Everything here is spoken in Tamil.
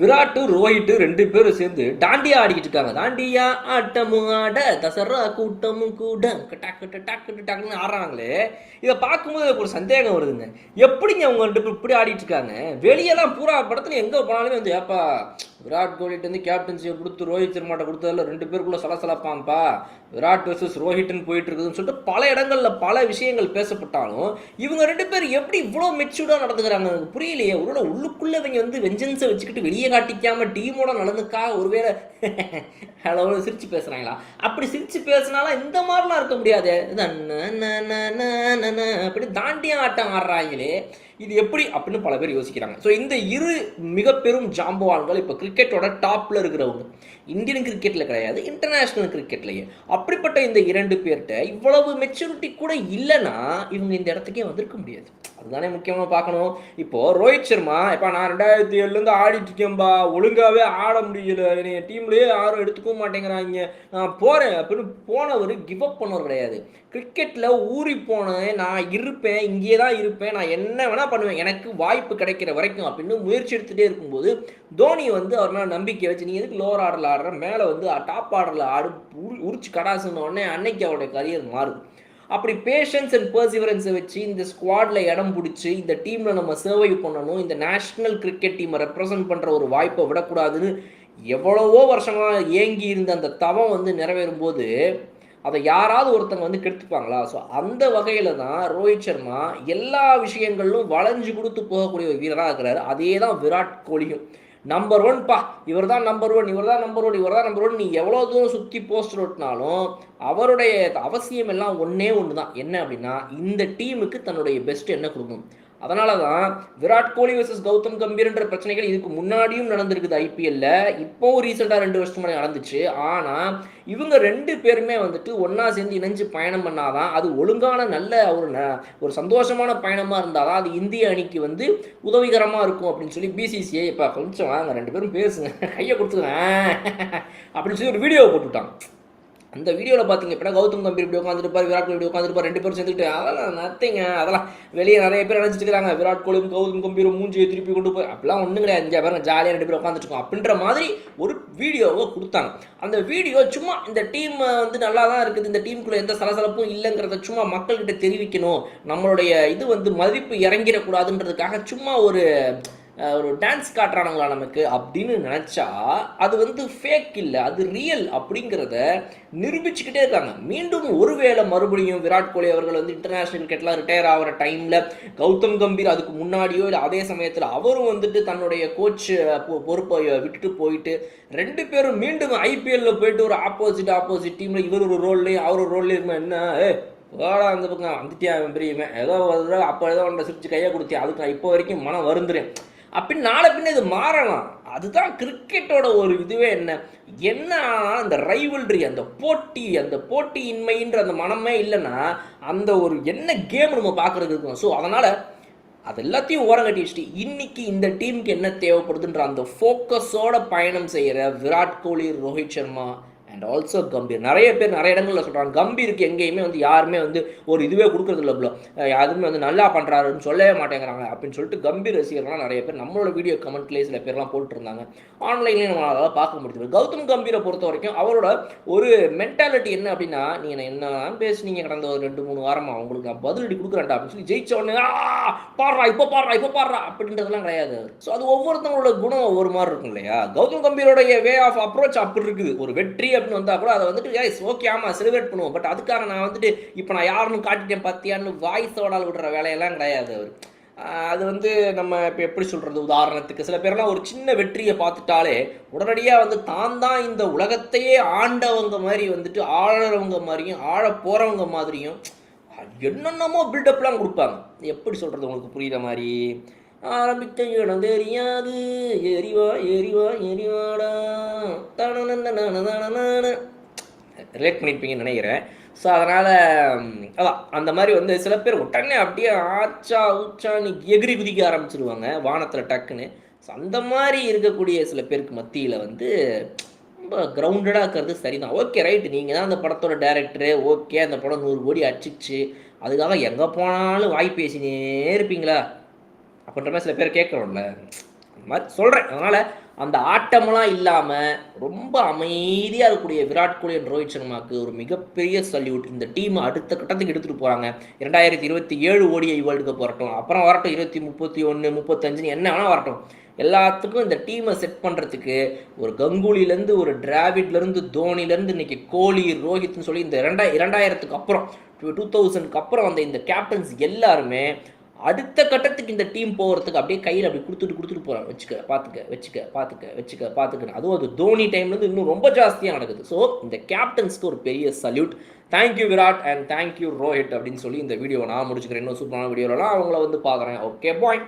விராட்டு ரோஹிட்டு ரெண்டு பேரும் சேர்ந்து டாண்டியா ஆடிக்கிட்டு இருக்காங்க. தாண்டியா ஆட்டமும் ஆட தசரா கூட்டமும் கூட. டக்கு டக்கு டக்குன்னு ஆடுறாங்களே. இதை பார்க்கும்போது எனக்கு ஒரு சந்தேகம் வருதுங்க. எப்படிங்க அவங்க ரெண்டு பேரும் இப்படி ஆடிட்டு இருக்காங்க? வெளியெல்லாம் பூரா படத்துல எங்க போனாலுமே வந்து ஏப்பா விராட் கோலிட்டு வந்து கேப்டன்சியை கொடுத்து ரோஹித் சர்மாட்ட கொடுத்ததில் ரெண்டு பேருக்குள்ள சலசலப்பான்ப்பா விராட் வர்சஸ் ரோஹிட்னு போயிட்டு இருக்குதுன்னு சொல்லிட்டு பல இடங்களில் பல விஷயங்கள் பேசப்பட்டாலும் இவங்க ரெண்டு பேர் எப்படி இவ்வளோ மெச்சூர்டாக நடந்துக்கிறாங்க புரியலையே. ஒருவேளை உள்ளுக்குள்ள இவங்க வந்து வெஞ்சன்ஸை வச்சுக்கிட்டு வெளியே காட்டிக்காமல் டீமோட நடந்துக்கா ஒருவேளை ஹலோ சிரிச்சு பேசுகிறாங்களா அப்படி சிரிச்சு பேசினாலும் இந்த மாதிரிலாம் இருக்க முடியாது. ந, ந, ந, ந, அப்படி தாண்டியா ஆட்டம் ஆடுறாங்களே. இது எப்படி அப்படின்னு பல பேர் யோசிக்கிறாங்க. ஸோ இந்த இரு மிக பெரும் ஜாம்பவான்கள் இப்போ கிரிக்கெட்டோட டாப்பில் இருக்கிறவங்க. இந்தியன் கிரிக்கெட்டில் கிடையாது இன்டர்நேஷ்னல் கிரிக்கெட்லேயே அப்படிப்பட்ட இந்த இரண்டு பேர்கிட்ட இவ்வளவு மெச்சூரிட்டி கூட இல்லைன்னா இவங்க இந்த இடத்துக்கே வந்திருக்க முடியாது. அதுதானே முக்கியமாக பார்க்கணும். இப்போது ரோஹித் சர்மா இப்போ நான் ரெண்டாயிரத்தி ஏழுலேருந்து ஆடிட்டு இருக்கேன்பா. ஒழுங்காகவே ஆட முடியல. என்னைய டீம்லேயே யாரும் எடுத்துக்கவும் மாட்டேங்கிறாங்க. நான் போகிறேன் அப்படின்னு போனவர் கிவ் அப் பண்ணவர் கிடையாது. கிரிக்கெட்டில் ஊறி போனேன். நான் இருப்பேன். இங்கே தான் இருப்பேன். நான் என்ன வேணால் பண்ணுவேன். எனக்கு வாய்ப்பு கிடைக்கிற வரைக்கும் அப்படின்னு முயற்சி எடுத்துகிட்டே இருக்கும்போது தோனி வந்து அவர் மேலே நம்பிக்கை வச்சு நீ எதுக்கு லோவர் ஆர்டரில் ஆடுற? மேலே வந்து டாப் ஆர்டரில் ஆடு. உரி- உரிச்சு கடாசுன உடனே அன்னைக்கு அவருடைய கரியர் மாறுது. அப்படி பேஷன்ஸ் அண்ட் பர்சிவரன்ஸை வச்சு இந்த ஸ்குவாடில் இடம் பிடிச்சி இந்த டீமில் நம்ம சர்வை பண்ணணும் இந்த நேஷ்னல் கிரிக்கெட் டீமை ரெப்ரசன்ட் பண்ணுற ஒரு வாய்ப்பை விடக்கூடாதுன்னு எவ்வளவோ வருஷமாக ஏங்கி இருந்த அந்த தவம் வந்து நிறைவேறும் போது அதை யாராவது ஒருத்தங்க வந்து கெடுத்துப்பாங்களா? ஸோ அந்த வகையில் தான் ரோஹித் சர்மா எல்லா விஷயங்களிலும் வளைஞ்சு கொடுத்து போகக்கூடிய ஒரு வீரராக இருக்கிறாரு. அதே தான் விராட் கோலியும். நம்பர் ஒன் பா. இவர் தான் நம்பர் ஒன் இவர் தான் நம்பர் ஒன் இவர் தான் நம்பர் ஒன் நீ எவ்வளோ தூரம் சுற்றி போஸ்டர் ஒட்டினாலும் அவருடைய அவசியம் எல்லாம் ஒன்றே ஒன்று தான் என்ன அப்படின்னா இந்த டீமுக்கு தன்னுடைய பெஸ்ட் என்ன கொடுக்கணும் அதனால தான் விராட் கோலி வர்சஸ் கௌதம் கம்பீர்ன்ற பிரச்சனைகள் இதுக்கு முன்னாடியும் நடந்திருக்குது ஐபிஎல்ல இப்போவும் ரீசெண்டாக ரெண்டு வருஷம் நடந்துச்சு. ஆனால் இவங்க ரெண்டு பேருமே வந்துட்டு ஒன்றா சேர்ந்து இணைஞ்சு பயணம் பண்ணாதான் அது ஒழுங்கான நல்ல ஒரு ந- ஒரு சந்தோஷமான பயணமாக இருந்தால் தான் அது இந்திய அணிக்கு வந்து உதவிகரமாக இருக்கும் அப்படின்னு சொல்லி பிசிசிஐ இப்போ கொஞ்சம் வாங்க ரெண்டு பேரும் பேசுங்க. கையை கொடுத்துருவேன் அப்படின்னு சொல்லி ஒரு வீடியோ போட்டுவிட்டாங்க அந்த வீடியோவில் பார்த்தீங்க எப்படின்னா கௌதம் கம்பீர் இப்படி உட்காந்துருப்பார் விராட் கோலி இப்படி உட்காந்துருப்பார் ரெண்டு பேரும் சேர்ந்துட்டு அதெல்லாம் நத்திங்க அதெல்லாம் வெளியே நிறைய பேர் நினச்சிட்டு இருக்கிறாங்க விராட் கோலியும் கௌதம் கம்பீரும் மூஞ்சியை திருப்பி கொண்டு போய் அப்படிலாம் ஒன்றும் கிடையாது. இங்கே பாருங்க ஜாலியாக ரெண்டு பேரும் உட்காந்துருக்கோம் அப்படின்ற மாதிரி ஒரு வீடியோவை கொடுத்தாங்க. அந்த வீடியோ சும்மா இந்த டீம் வந்து நல்லா தான் இருக்குது இந்த டீமுக்குள்ள எந்த சலசலப்பும் இல்லைங்கிறத சும்மா மக்கள்கிட்ட தெரிவிக்கணும். நம்மளுடைய இது வந்து மதிப்பு இறங்கிடக்கூடாதுன்றதுக்காக சும்மா ஒரு ஒரு டான்ஸ் காட்டுறானுங்களா நமக்கு அப்படின்னு நினச்சா அது வந்து ஃபேக் இல்லை அது ரியல் அப்படிங்கிறத நிரூபிச்சுக்கிட்டே இருக்காங்க. மீண்டும் ஒருவேளை மறுபடியும் விராட் கோலி அவர்கள் வந்து இன்டர்நேஷனல் கிரிக்கெட்லாம் ரிட்டையர் ஆகிற டைமில் கௌதம் கம்பீர் அதுக்கு முன்னாடியோ இல்லை அதே சமயத்தில் அவரும் வந்துட்டு தன்னுடைய கோச் பொறுப்பை விட்டுட்டு போயிட்டு ரெண்டு பேரும் மீண்டும் ஐபிஎல்ல போயிட்டு ஒரு ஆப்போசிட் ஆப்போசிட் டீமில் இவர் ஒரு ரோல்லையும் அவர் ஒரு ரோல்லையும் இருக்குமா? என்ன? ஏ அந்த பக்கம். வந்துட்டியா பெரியவன் ஏதோ ஒரு அப்போ ஏதோ ஒன்றை சிரிச்சு கையை கொடுத்தியா? அதுக்கு நான் இப்போ வரைக்கும் மனம் வருந்துறேன். அப்படின்னு நாளை பின்ன இது மாறலாம். அதுதான் கிரிக்கெட்டோட ஒரு இதுவே என்ன? என்ன அந்த ரைவல்ரி அந்த போட்டி அந்த போட்டியின்மைன்ற அந்த மனமே இல்லைன்னா அந்த ஒரு என்ன கேம் நம்ம பார்க்குறது இருக்கும். ஸோ அதனால் அது எல்லாத்தையும் ஓரம் கட்டி வச்சுட்டு இன்னைக்கு இந்த டீமுக்கு என்ன தேவைப்படுதுன்ற அந்த ஃபோக்கஸோட பயணம் செய்கிற விராட் கோலி ரோஹித் சர்மா அண்ட் ஆல்சோ கம்பீர் நிறைய பேர் நிறைய இடங்களில் சொல்கிறாங்க கம்பீருக்கு எங்கேயுமே வந்து யாருமே வந்து ஒரு இதுவே கொடுக்குறது இல்லை ப்ரோ. யாருமே வந்து நல்லா பண்ணுறாருன்னு சொல்லவே மாட்டேங்கிறாங்க. அப்படின்னு சொல்லிட்டு கம்பீர் ரசிகர்கள்லாம் நிறைய பேர் நம்மளோட வீடியோ கமெண்ட்லேயே சில பேர்லாம் போட்டுருந்தாங்க. ஆன்லைன்லேயும் நம்ம அதெல்லாம் பார்க்க முடியுது கௌதம் கம்பீரை பொறுத்த வரைக்கும் அவரோட ஒரு மென்டாலிட்டி என்ன அப்படின்னா நீங்கள் என்ன என்னதான் பேசுனீங்க கடந்த ஒரு ரெண்டு மூணு வாரமாக உங்களுக்கு நான் பதிலடி கொடுக்குறேன்டா அப்படின்னு சொல்லி ஜெயிச்ச உடனே "ஆ, பாடுறா இப்போ பாடுறா இப்போ பாடுறா. அப்படின்றதெல்லாம் கிடையாது. ஸோ அது ஒவ்வொருத்தவங்களோட குணம் ஒவ்வொரு மாதிரி இருக்கும் இல்லையா? கௌதம் கம்பீரோடைய வே ஆஃப் அப்ரோச் அப்படி இருக்குது. ஒரு வெற்றி அப்படின்னு வந்தா கூட அதை வந்துட்டு ஏய் ஓகே ஆமா செலிப்ரேட் பண்ணுவோம். பட் அதுக்காக நான் வந்துட்டு இப்போ நான் யாருன்னு காட்டிட்டேன் பார்த்தியான்னு வாய்ஸோடால் விடுற வேலையெல்லாம் கிடையாது அவர். அது வந்து நம்ம இப்போ எப்படி சொல்கிறது உதாரணத்துக்கு சில பேர்லாம் ஒரு சின்ன வெற்றியை பார்த்துட்டாலே உடனடியாக வந்து தான் தான் இந்த உலகத்தையே ஆண்டவங்க மாதிரி வந்துட்டு ஆழறவங்க மாதிரியும் ஆழ போகிறவங்க மாதிரியும் என்னென்னமோ பில்டப்லாம் கொடுப்பாங்க. எப்படி சொல்கிறது உங்களுக்கு புரியுற மாதிரி? ஆரம்பித்த இடம் தெரியாது. எரிவா எரிவா எரிவாடா தடனந்தன ரிலேட் பண்ணியிருப்பீங்கன்னு நினைக்கிறேன். ஸோ அதனால் அதான் அந்த மாதிரி வந்து சில பேர் உடனே அப்படியே ஆச்சா ஊச்சா ஊச்சான்னு எகிரி குதிக்க ஆரம்பிச்சிருவாங்க வானத்தில் டக்குன்னு. ஸோ அந்த மாதிரி இருக்கக்கூடிய சில பேருக்கு மத்தியில் வந்து ரொம்ப கிரவுண்டடாக இருக்கிறது சரிதான். ஓகே ரைட்டு நீங்கள் தான் அந்த படத்தோட டேரக்டரு ஓகே அந்த படம் நூறு கோடி அடிச்சிச்சு. அதுக்காக எங்கே போனாலும் வாய் பேசினே இருப்பீங்களா? அப்படின்ற மாதிரி சில பேர் கேட்குறோம்ல. இந்த மாதிரி சொல்கிறேன் அதனால் அந்த ஆட்டமெல்லாம் இல்லாமல் ரொம்ப அமைதியாக இருக்கக்கூடிய விராட் கோலி அண்ட் ரோஹித் சர்மாவுக்கு ஒரு மிகப்பெரிய சல்யூட் இந்த டீமை அடுத்த கட்டத்துக்கு எடுத்துகிட்டு போகிறாங்க இரண்டாயிரத்தி இருபத்தி ஏழு ஓடிஐ வேர்ல்டு கப் வரட்டும். அப்புறம் வரட்டும் இருபத்தி முப்பத்தி ஒன்று முப்பத்தஞ்சுன்னு என்ன வேணால் வரட்டும். எல்லாத்துக்கும் இந்த டீமை செட் பண்ணுறதுக்கு ஒரு கங்குலிலேருந்து ஒரு டிராவிட்லேருந்து தோனிலேருந்து இன்னைக்கு கோலி ரோஹித்னு சொல்லி இந்த இரண்டா இரண்டாயிரத்துக்கு அப்புறம் டூ தௌசண்ட்க்கு அப்புறம் வந்த இந்த கேப்டன்ஸ் எல்லாருமே அடுத்த கட்டத்துக்கு இந்த டீம் போகிறதுக்கு அப்படியே கையில் அப்படி கொடுத்துட்டு கொடுத்துட்டு போகிறாங்க வச்சுக்க பார்த்துக்க வச்சுக்க பார்த்துக்க வச்சுக்க பார்த்துக்கணும் அதுவும் அது தோனி டைம்லேருந்து இன்னும் ரொம்ப ஜாஸ்தியாக நடக்குது. ஸோ இந்த கேப்டன்ஸ்க்கு ஒரு பெரிய salute thank you Virat and thank you Rohit அப்படின்னு சொல்லி இந்த வீடியோ நான் முடிச்சுக்கிறேன். இன்னும் சூப்பரான வீடியோலாம் அவங்கள வந்து பார்க்குறேன். Okay bye